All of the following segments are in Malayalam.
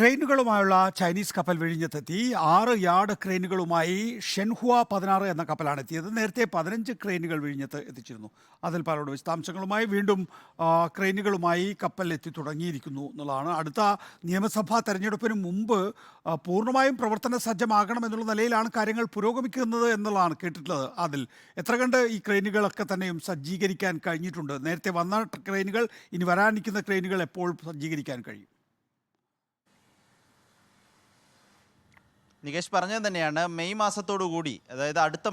ക്രെയിനുകളുമായുള്ള ചൈനീസ് കപ്പൽ വിഴിഞ്ഞത്തെത്തി. ആറ് യാർഡ് ക്രെയിനുകളുമായി ഷെൻഹുവ പതിനാറ് എന്ന കപ്പലാണ് എത്തിയത് നേരത്തെ പതിനഞ്ച് ക്രെയിനുകൾ വിഴിഞ്ഞത്ത് എത്തിച്ചിരുന്നു. അതിൽ പലരുടെ വിശദാംശങ്ങളുമായി വീണ്ടും ക്രെയിനുകളുമായി കപ്പൽ എത്തി തുടങ്ങിയിരിക്കുന്നു എന്നുള്ളതാണ്. അടുത്ത നിയമസഭാ തെരഞ്ഞെടുപ്പിന് മുമ്പ് പൂർണമായും പ്രവർത്തന സജ്ജമാകണം എന്നുള്ള നിലയിലാണ് കാര്യങ്ങൾ പുരോഗമിക്കുന്നത് എന്നുള്ളതാണ് കേട്ടിട്ടുള്ളത്. അതിൽ എത്ര കണ്ട് ഈ ക്രെയിനുകളൊക്കെ തന്നെയും സജ്ജീകരിക്കാൻ കഴിഞ്ഞിട്ടുണ്ട്? നേരത്തെ വന്ന ക്രെയിനുകൾ ഇനി വരാനിരിക്കുന്ന ക്രെയിനുകൾ എപ്പോൾ സജ്ജീകരിക്കാൻ കഴിയും? നികേഷ് പറഞ്ഞത് തന്നെയാണ് മെയ് കൂടി അതായത് അടുത്ത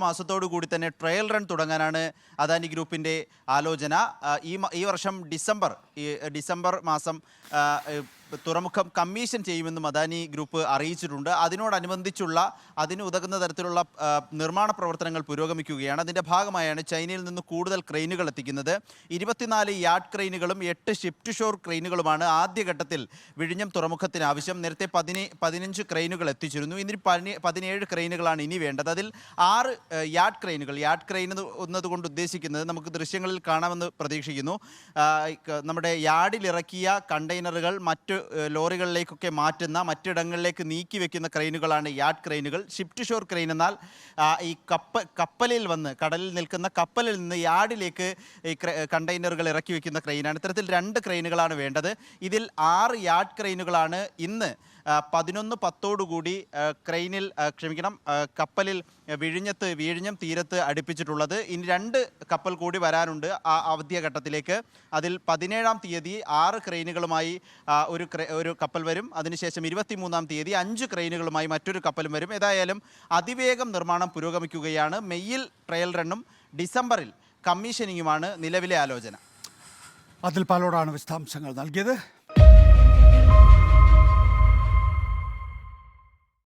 കൂടി തന്നെ ട്രയൽ റൺ തുടങ്ങാനാണ് അദാനി ഗ്രൂപ്പിന്റെ ആലോചന. ഈ ഈ വർഷം ഡിസംബർ ഈ ഡിസംബർ മാസം തുറമുഖം കമ്മീഷൻ ചെയ്യുമെന്നും അദാനി ഗ്രൂപ്പ് അറിയിച്ചിട്ടുണ്ട്. അതിനോടനുബന്ധിച്ചുള്ള അതിന് ഉതകുന്ന തരത്തിലുള്ള നിർമ്മാണ പ്രവർത്തനങ്ങൾ പുരോഗമിക്കുകയാണ്. അതിന്റെ ഭാഗമായാണ് ചൈനയിൽ നിന്ന് കൂടുതൽ ക്രെയിനുകൾ എത്തിക്കുന്നത്. ഇരുപത്തിനാല് യാർഡ് ക്രെയിനുകളും എട്ട് ഷിഫ്റ്റ് ഷോർ ക്രെയിനുകളുമാണ് ആദ്യഘട്ടത്തിൽ വിഴിഞ്ഞം തുറമുഖത്തിന് ആവശ്യം. നേരത്തെ പതിനെ പതിനഞ്ച് ക്രെയിനുകൾ എത്തിച്ചിരുന്നു. ഇനി പനി പതിനേഴ് ക്രെയിനുകളാണ് ഇനി വേണ്ടത്. അതിൽ ആറ് യാഡ് ക്രെയിനുകൾ. യാഡ് ക്രെയിൻ എന്നതുകൊണ്ട് ഉദ്ദേശിക്കുന്നത് നമുക്ക് ദൃശ്യങ്ങളിൽ കാണാമെന്ന് പ്രതീക്ഷിക്കുന്നു. നമ്മുടെ യാഡിലിറക്കിയ കണ്ടെയ്നറുകൾ മറ്റ് ലോറികളിലേക്കൊക്കെ മാറ്റുന്ന മറ്റിടങ്ങളിലേക്ക് നീക്കി വെക്കുന്ന ക്രെയിനുകളാണ് യാഡ് ക്രെയിനുകൾ. ഷിഫ്റ്റ് ഷോർ ക്രെയിൻ എന്നാൽ ഈ കപ്പ കപ്പലിൽ വന്ന് കടലിൽ നിൽക്കുന്ന കപ്പലിൽ നിന്ന് യാഡിലേക്ക് ഈ കണ്ടെയ്നറുകൾ ഇറക്കി വെക്കുന്ന ക്രെയിനാണ്. ഇത്തരത്തിൽ രണ്ട് ക്രെയിനുകളാണ് വേണ്ടത്. ഇതിൽ ആറ് യാർഡ് ക്രെയിനുകളാണ് ഇന്ന് പതിനൊന്ന് പത്തോടുകൂടി ക്രെയിനിൽ ക്ഷമിക്കണം കപ്പലിൽ വിഴിഞ്ഞത്ത് വിഴിഞ്ഞം തീരത്ത് അടുപ്പിച്ചിട്ടുള്ളത്. ഇനി രണ്ട് കപ്പൽ കൂടി വരാനുണ്ട് ആ അവധ്യഘട്ടത്തിലേക്ക് അതിൽ പതിനേഴാം തീയതി ആറ് ക്രെയിനുകളുമായി ഒരു ഒരു കപ്പൽ വരും. അതിനുശേഷം ഇരുപത്തിമൂന്നാം തീയതി അഞ്ച് ക്രെയിനുകളുമായി മറ്റൊരു കപ്പലും വരും. ഏതായാലും അതിവേഗം നിർമ്മാണം പുരോഗമിക്കുകയാണ്. മെയ്യിൽ ട്രയൽ റണ്ണും ഡിസംബറിൽ കമ്മീഷനിങ്ങുമാണ് നിലവിലെ ആലോചന. അതിൽ പാലോടാണ് വിശദാംശങ്ങൾ നൽകിയത്.